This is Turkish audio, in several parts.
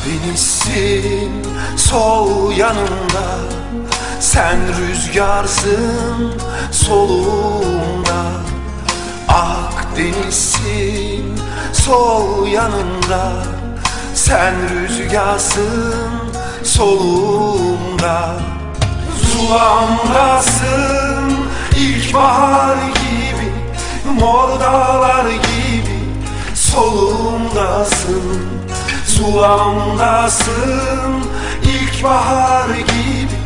Akdeniz'sin sol yanımda Sen rüzgarsın solumda Akdeniz'sin sol yanımda Sen rüzgarsın solumda Zulamdasın ilkbahar gibi Mor dağlar gibi solumdasın Zulamdasın ilkbahar gibi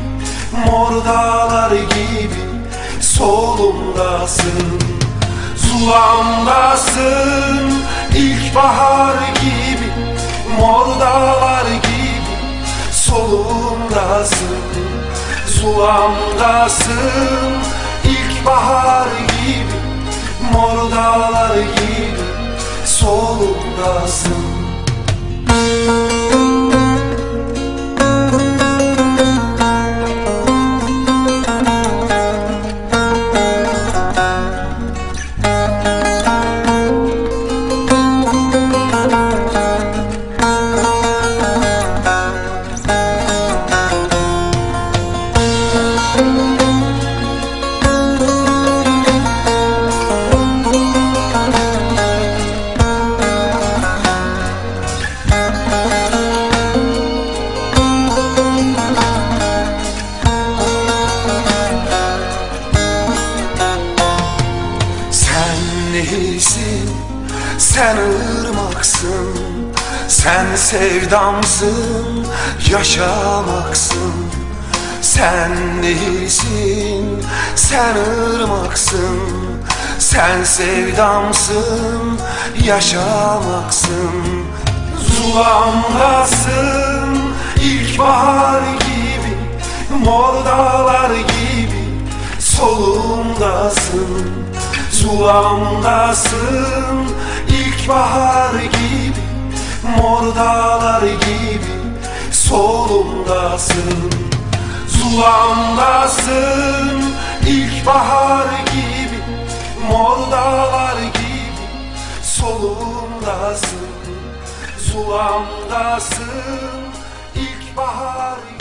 Mor dağlar gibi solumdasın. Zulamdasın ilkbahar gibi Mor dağlar gibi solumdasın. Zulamdasın ilkbahar gibi Mor dağlar gibi solumdasın Sen sen ırmaksın Sen sevdamsın, yaşamaksın. Sen nehirsin, sen ırmaksın Sen sevdamsın, yaşamaksın. Zulamdasın, ilkbahar gibi Mor dağlar gibi solumdasın. Zulamdasın ilkbahar gibi Mor dağlar gibi solumdasın Zulamdasın. İlkbahar gibi Mor dağlar gibi solumdasın Zulamdasın. İlkbahar